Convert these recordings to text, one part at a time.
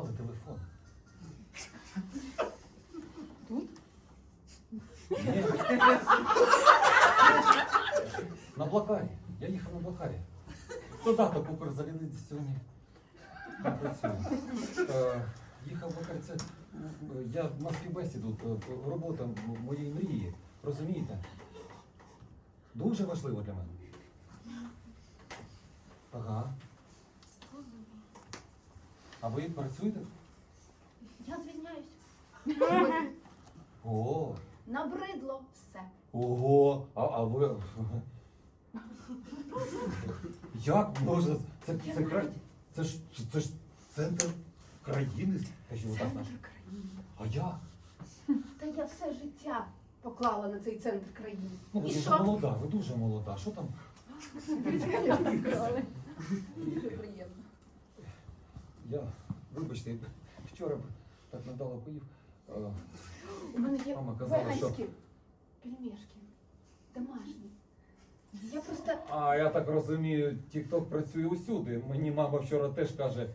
Вкрали телефон. Тут? Ні. На блокарі. Я їхав на блокарі. Додаток Укрзалізниці сьогодні не працює. Е, Їхав в блокарі. Це е, я на співбесіду, е, робота м- моєї мрії. Розумієте? Дуже важливо для мене. Ага. А ви працюєте? Я звільняюсь. О, Набридло все. ого, а, а ви. Як може? Це, Я це, кра- це, ж, це ж центр країни, скажімо так. наш. центр країни. А як? Та я все життя поклала на цей центр країни. Ну, ви І дуже що? молода, ви дуже молода. Що там? Дуже приємно. Я, вибачте, вчора б так надало поїв. У мене є Мама казала, веганські пельмешки. Домашні. Я просто А я так розумію, TikTok працює усюди. Мені мама вчора теж каже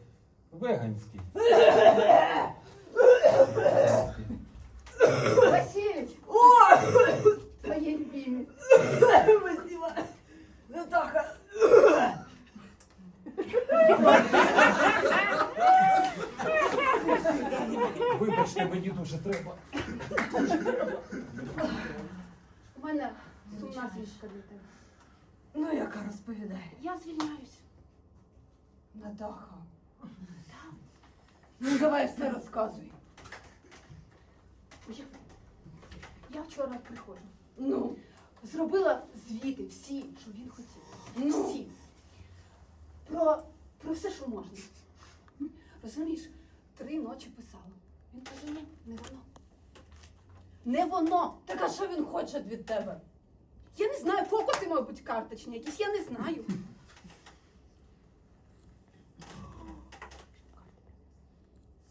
веганський. Васильович! Твої любимі. Спасибо. Натаха. Вибачте, мені дуже треба. Дуже треба. У мене сумна звістка для тебе. Ну, яка розповідає. Я звільняюсь. Натаха. Ну, давай все розказуй. Я, я вчора приходжу. Ну, Зробила звіти всі, що він хотів. Ну. Всі. Про, про все, що можна. Розумієш, три ночі писала. Він каже, ні, не воно. Не воно. так а що він хоче від тебе? Я не знаю, фокуси, мабуть, карточні якісь, я не знаю.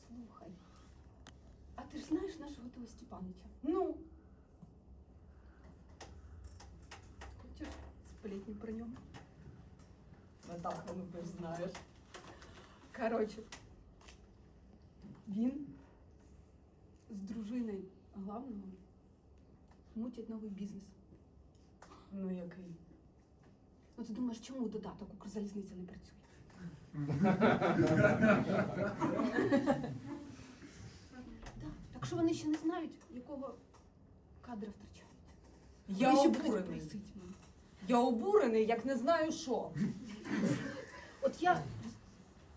Слухай, а ти ж знаєш нашого того Степанича? Ну, Хочеш сплетні про нього? Натаха, ну ти ж знаєш. Коротше, він з дружиною главного мутять новий бізнес. Ну, який? Ну ти думаєш, чому додаток Укрзалізниця не працює? Так, так що вони ще не знають, якого кадра втрачають. Я Вони ще будуть обурений. просити мене. Я обурений, як не знаю що. От я,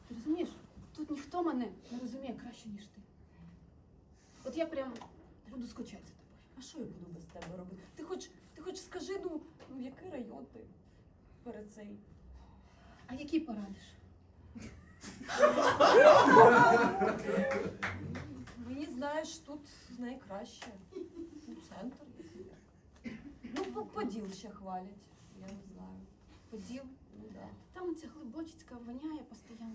розумієш, тут ніхто мене не розуміє краще, ніж ти. От я прям буду скучати за тобою. А що я буду без тебе робити? Ти хоч, ти хоч скажи, ну, ну який район ти перед цей? А які порадиш? Мені знаєш, тут найкраще. Ну, центр. Ну, поділ ще хвалять. Я не знаю. Поділ. Ну да. Там ця глибочицька воняє постійно.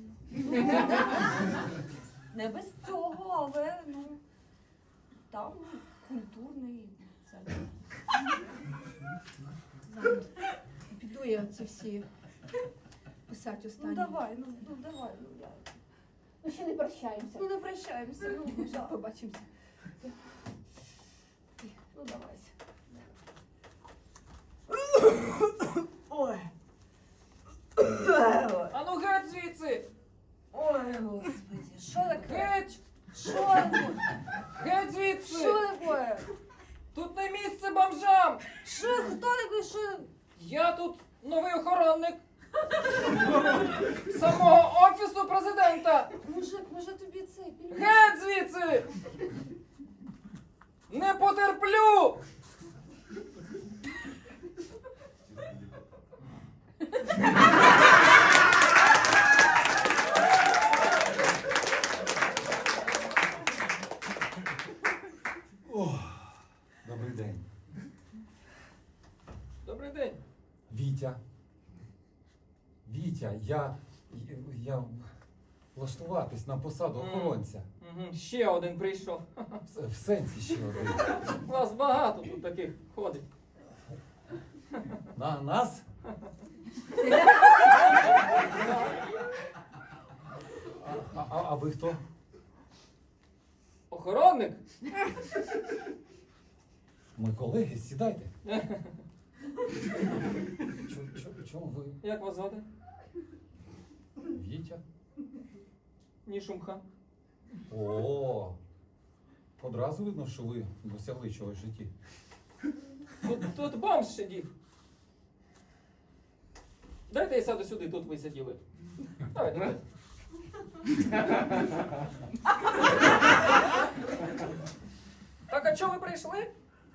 Не без цього, але ну там культурний центр. Піду я ці всі писати останні. Ну давай, ну, ну давай, ну я. Ну ще не прощаємося. Ну не прощаємося, ну да. побачимося. Ну давай. Ой. А ну геть звідси! Ой, господи, що таке? Геть! Що? Геть звідси! Що таке? Тут не місце бомжам! Що, хто такий, що? Я тут новий охоронник самого офісу президента! Мужик, може тобі цей пільник? Геть звідси! Вітя. Вітя, я, я влаштуватись на посаду Мгм. охоронця. Ще один прийшов. В, в сенсі ще один. Вас багато тут таких ходить. На нас? А, а, а ви хто? Охоронник? Ми колеги, сідайте. Чо- чо- Чому ви Як вас звати? Вітя? Ні шумха. О, одразу видно, що ви досягли чогось в житті. Тут, тут бомж сидів. Дайте я сяду сюди, тут ви сиділи. Давайте. давайте. Так, а чого ви прийшли?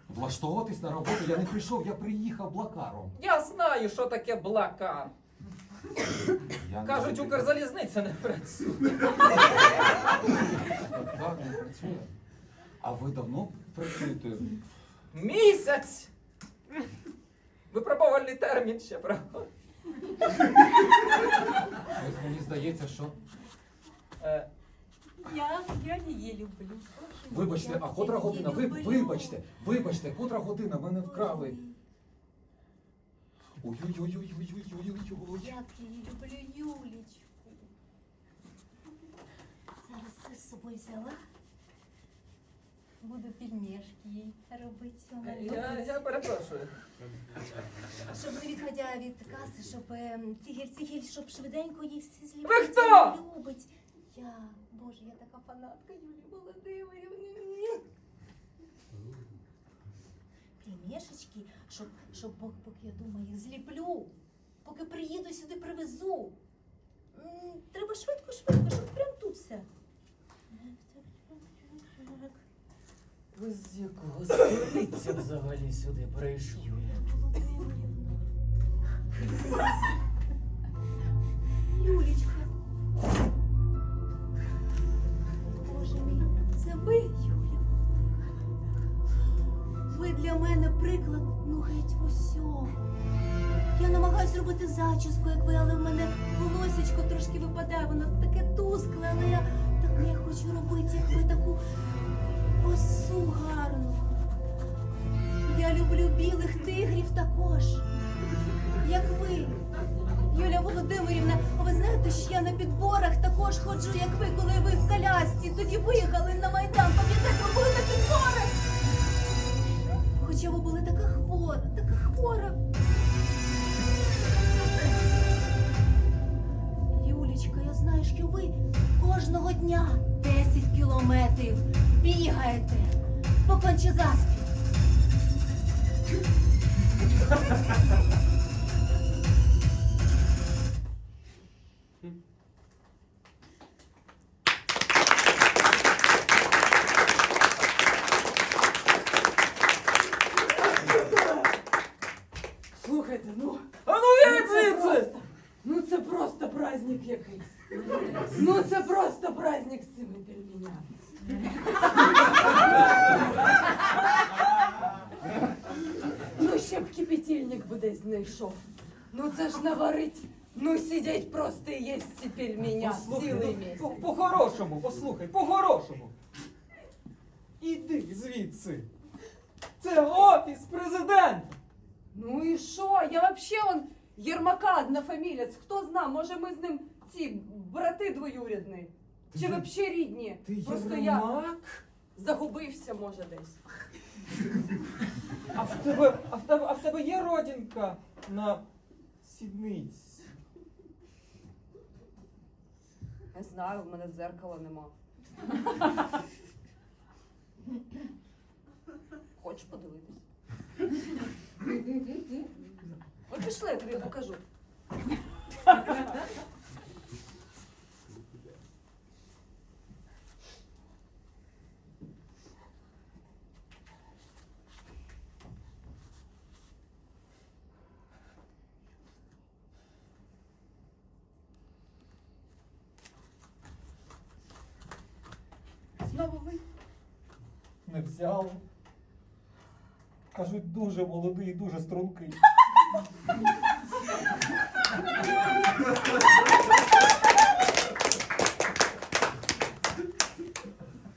Влаштовуватись на роботу я не прийшов, я приїхав блакаром. Я знаю, що таке блакар. Я не Кажуть, Укрзалізниця не працює. Так, не працює. А ви давно працюєте? Місяць! Випробувальний термін ще, правда? Мені здається, що. Е, Я, я її люблю. Вибачте, а котра година? Ви, вибачте, вибачте, котра година мене вкрали. Ой-ой-ой-ой-ой-ой-ой-ой. Як я люблю, Юлічку. Зараз все з собою взяла. Буду пельмешки їй робити. Я, я перепрошую. Щоб не відходя від каси, щоб цігель, цігель, щоб швиденько їй всі зліпити. Ви хто? Любить. Я, боже, я така фанатка Юлії Володимирівни. Пельмешечки, щоб, щоб пок- поки я думаю, їх зліплю. Поки приїду сюди, привезу. Треба швидко, швидко, щоб прям тут все. Ви з якого століття взагалі сюди прийшли? Юлія Володимирівна. Юлічка. Боже мій, це ви, Юля. Ви для мене приклад, ну геть в усьому. Я намагаюсь робити зачіску, як ви, але в мене волосечко трошки випадає, воно таке тускле, але я так не хочу робити, як ви таку косу гарну. Я люблю білих тигрів також, як ви. Юля Володимирівна, а ви знаєте, що я на підборах також ходжу, як ви, коли ви в колясці. Тоді виїхали на Майдан. Пам'ятаєте, ви були на підборах. Хоча була така хвора, така хвора. Юлічка, я знаю, що ви кожного дня 10 кілометрів бігаєте по Кончезаспі. Слухайте, ну, А ну їдь звідси! просто, ну це просто праздник якийсь. Ну це просто праздник з цими пельменями. Ну ще б кипятильник би десь знайшов. Ну це ж наварить. Ну сидять просто і їсть ці пельменя Послухай, ну, по- По-хорошому, послухай, по-хорошому. Іди звідси. Це офіс президента. Ну і що? Я вообще он Єрмака однофамілець. Хто зна, може ми з ним ці брати двоюрідні. Чи є- вообще рідні? Ти Просто я Єрмак? загубився, може, десь. А в тебе, а в тебе, а в тебе є родинка на сідниці? Не знаю, в мене дзеркала нема. Хочеш подивитись? От пішли, я тобі покажу. Знову ви? Не взяли. Кажуть, дуже молодий, дуже стрункий.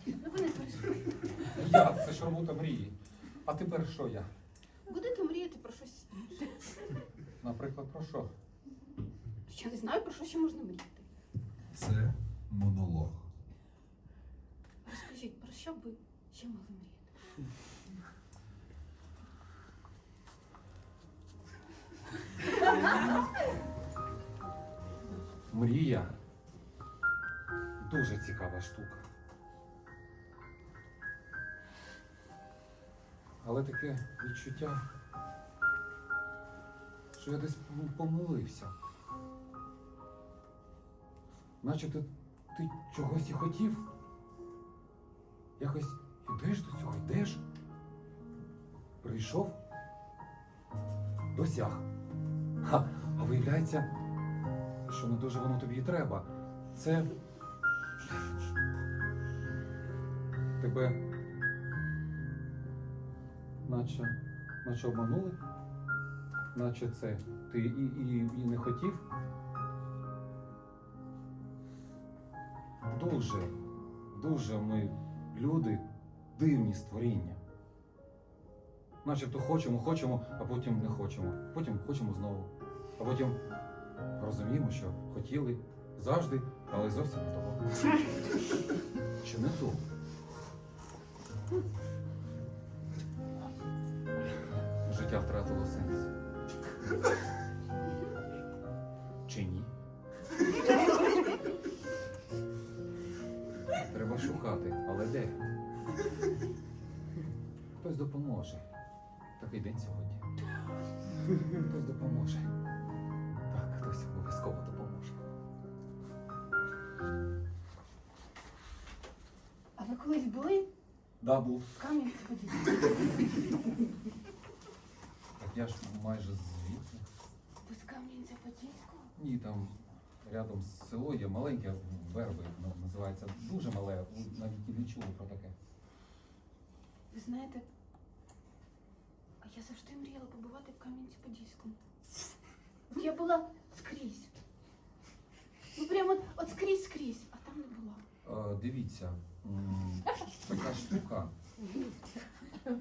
Ну ви не переживайте. Як? Це ж робота мрії. А тепер що я? Будете мріяти про щось інше. Наприклад, про що? Я не знаю, про що ще можна мріяти. Це монолог. Розкажіть, про що б ще могли мріяти? Мрія дуже цікава штука. Але таке відчуття, що я десь помилився. Наче ти, ти чогось і хотів. Якось йдеш до цього, йдеш. Прийшов, досяг. Ха, а виявляється, що не дуже воно тобі і треба. Це тебе наче, наче обманули, наче це ти і, і, і не хотів. Дуже, дуже ми люди дивні створіння. Начебто хочемо, хочемо, а потім не хочемо. Потім хочемо знову. А потім розуміємо, що хотіли завжди, але зовсім не того. Чи не то? Життя втратило сенс. Хтось допоможе. Такий день сьогодні. Хтось допоможе. Так, хтось обов'язково допоможе. А ви колись були Да, був. в Кам'янці-Подільському? Так я ж майже звідти. Ви з Кам'янця-Подільського? Ні, там рядом з село є маленьке, верби ну, називається. Дуже мале, навіть і не чули про таке. Ви знаєте, я завжди мріяла побувати в Кам'янці-Подільському. От я була скрізь. Ну прямо от, от скрізь скрізь, а там не була. Е, дивіться, м, така штука. Е,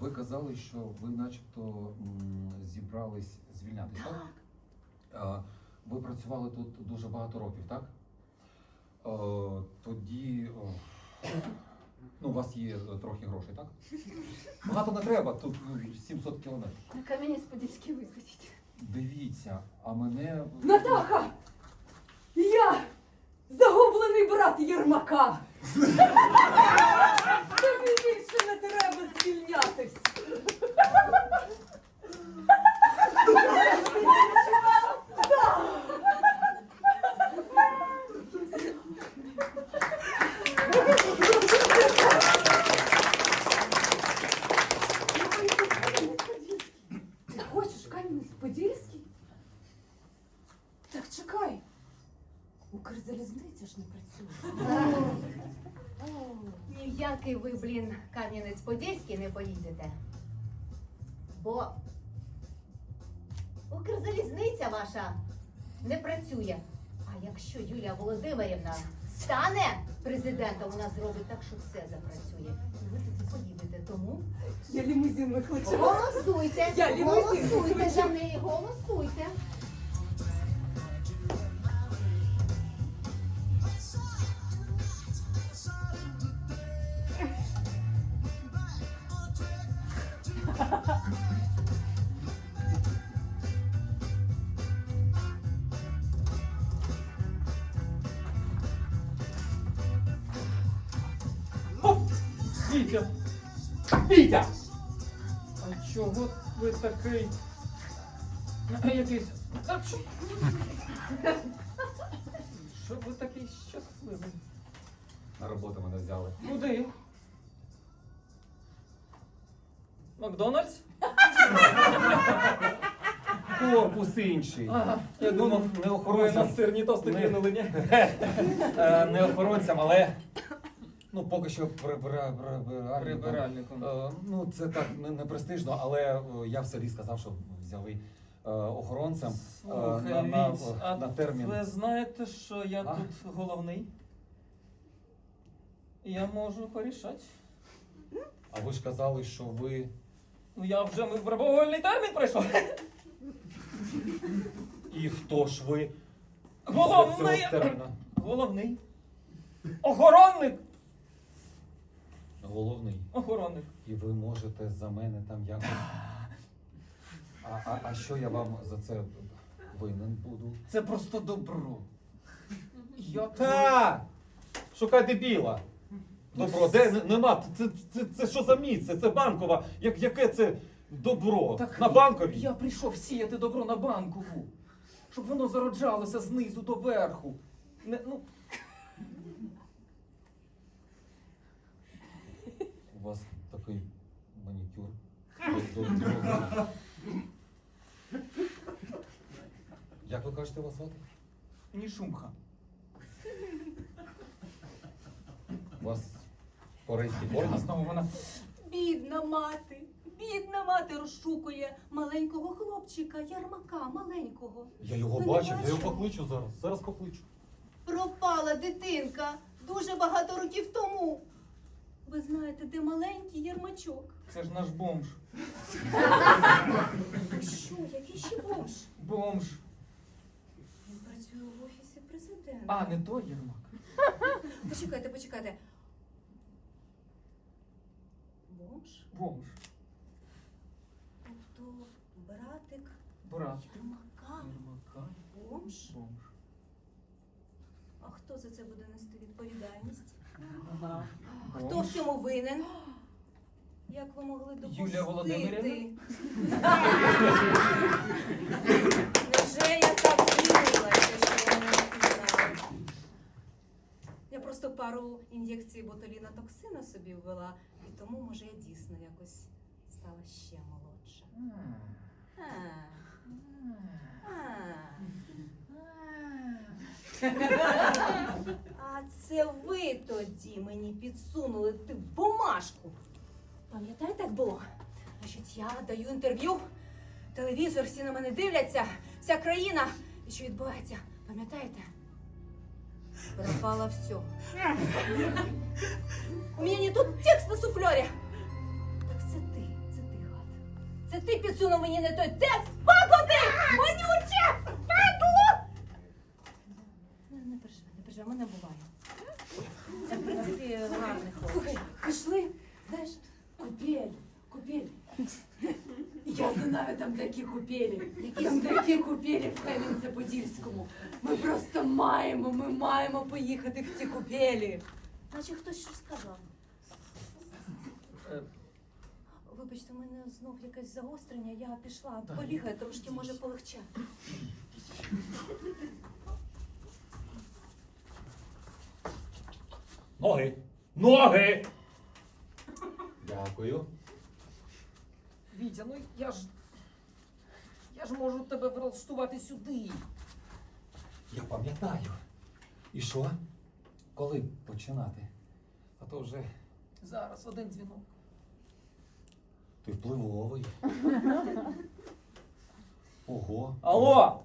ви казали, що ви начебто м, зібрались звільнятися, так? Так. Е, Ви працювали тут дуже багато років, так? Е, Тоді о, ну, у вас є е, трохи грошей, так? Багато не треба, тут ну, 700 кілометрів. На Кам'янець-Подільський вискочить. Дивіться, а мене. Натаха! Я загублений брат Єрмака. Тобі більше не треба звільнятись. Ти хочеш Кам'янець-Подільський? Так чекай. Укрзалізниця ж не працює. Ніякий ви, блін, Поїдете. Бо Укрзалізниця ваша не працює. А якщо Юлія Володимирівна стане президентом, вона зробить так, що все запрацює. І ви тоді поїдете. Тому Я лімузин викличу. голосуйте, Я лімузин голосуйте за неї, голосуйте. Такий? Якийсь. Що? Ви такий щасливий? На роботу мене взяли. Куди? Макдональдс? Корпус інший. Ага. Я думав, не Ви на охоронцям. сирні тости кинули, ні? Е, Не охоронцям, але ну поки що прибира- прибиральником. Прибиральником. Е, Ну, це так не, не престижно, але е, я в селі сказав, що взяли е, охоронцем е, Слухай, на, на, а на термін. Ви знаєте, що я А? тут головний? Я можу порішати. А ви ж казали, що ви. Ну я вже випробовувальний термін пройшов. І хто ж ви? після Головний! терміну? Головний. Охоронник! Головний. Охоронник. І ви можете за мене там якось. А, а, а що я вам за це винен буду? Це просто добро. Я Та! Шукайте біла! Добро, де Н- нема? Це, це, це що за місце? Це банкова. Як, яке це добро? Так на банковій? Я прийшов сіяти добро на банкову, щоб воно зароджалося знизу до верху. Не, ну, У вас такий манікюр. До- до- до- Як ви кажете вас звати? ні шумха. У вас корейський корпус? знову вона. Бідна мати, бідна мати розшукує маленького хлопчика, ярмака маленького. Я його Ви не бачив, я його бачили? покличу зараз. Зараз покличу. Пропала дитинка дуже багато років тому. Ви знаєте, де маленький ярмачок? Це ж наш бомж. Що, який ще бомж? Бомж. Він працює в офісі президента. А, не той Єрмак. Почекайте, почекайте. Бомж? Бомж. Тобто братик Брат. ярмака, Єрмака. бомж? Бомж. А хто за це буде нести відповідальність? Хто в цьому винен? Як ви могли допустити? Юлія Володимирівна? Невже я так змінилася, що ви не знали? Я просто пару ін'єкцій ботуліна токсина собі ввела, і тому, може, я дійсно якось стала ще молодша. А. А. А це ви тоді мені підсунули ти бумажку. Пам'ятаєте, як було? Значить, я даю інтерв'ю, телевізор, всі на мене дивляться, вся країна. І що відбувається? Пам'ятаєте? Пропало все. У мене не тут текст на суфльорі. Так це ти, це ти, гад. Це ти підсунув мені не той текст. Падло ти! Вонюче! Падло! Не переживай, не переживай, мене буває. Це, в принципі, гарний хлопець. Пішли, знаєш, купель, купель. Я знаю там такі купелі. Там такі купелі в Кам'янці-Подільському. Ми просто маємо, ми маємо поїхати в ці купелі. Наче хтось щось сказав. Е, Вибачте, у мене знов якесь загострення, я пішла. Побігаю, трошки може полегче. Ноги! Ноги! Дякую. Вітя, ну я ж. Я ж можу тебе влаштувати сюди. Я пам'ятаю. І що? Коли починати? А то вже Зараз один дзвінок. ти впливовий. Ого. Алло!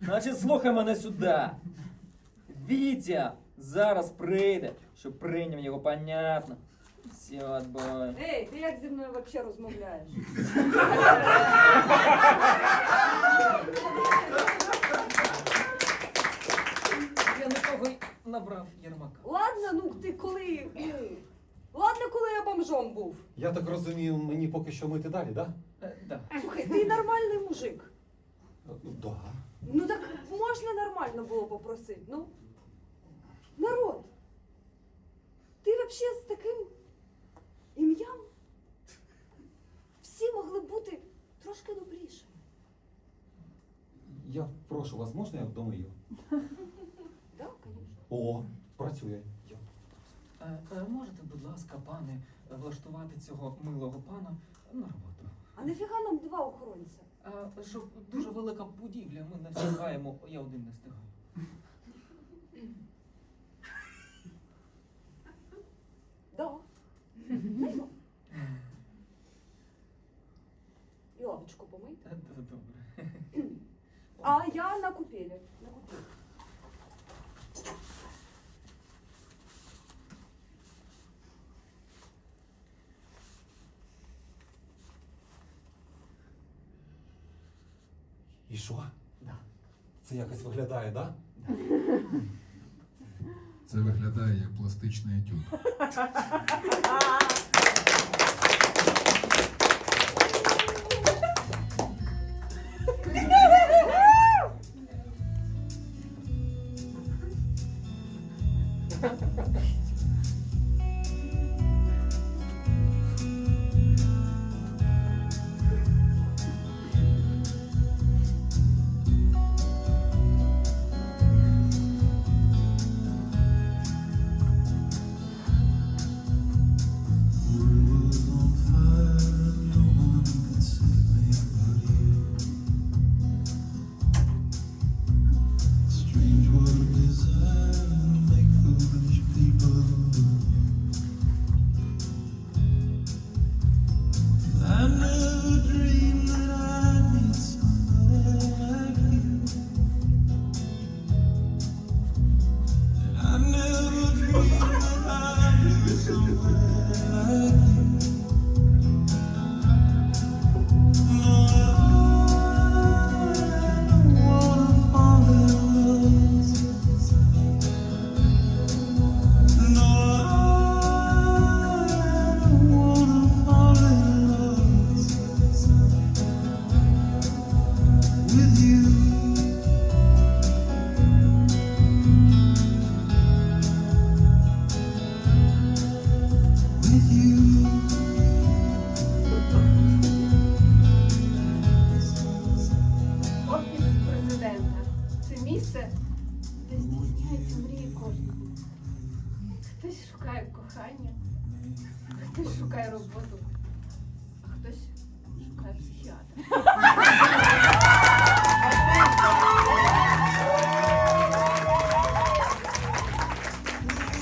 Значить, слухай мене сюди. Вітя зараз прийде, щоб прийняв його, понятно. Все, бой. Ей, ти як зі мною взагалі розмовляєш? Я не того й набрав Єрмака. Ладно, ну ти коли. Ну, ладно, коли я бомжом був. Я так розумію, мені поки що мити далі, так? Е, да. Слухай, ти нормальний мужик. Да? Да. Ну так можна нормально було попросити. Ну. Народ. Ти взагалі з таким ім'ям всі могли бути трошки добрішими. Я прошу вас, можна я домию? Так, звісно. О, працює. Я- Е, е, можете, будь ласка, пане, влаштувати цього милого пана на роботу. А нафіга нам два охоронця? Щоб дуже велика будівля, ми не встигаємо, я один не встигаю. А я на купелі. І що? Да. Це якось виглядає, так? Да? Це виглядає як пластичний етюд.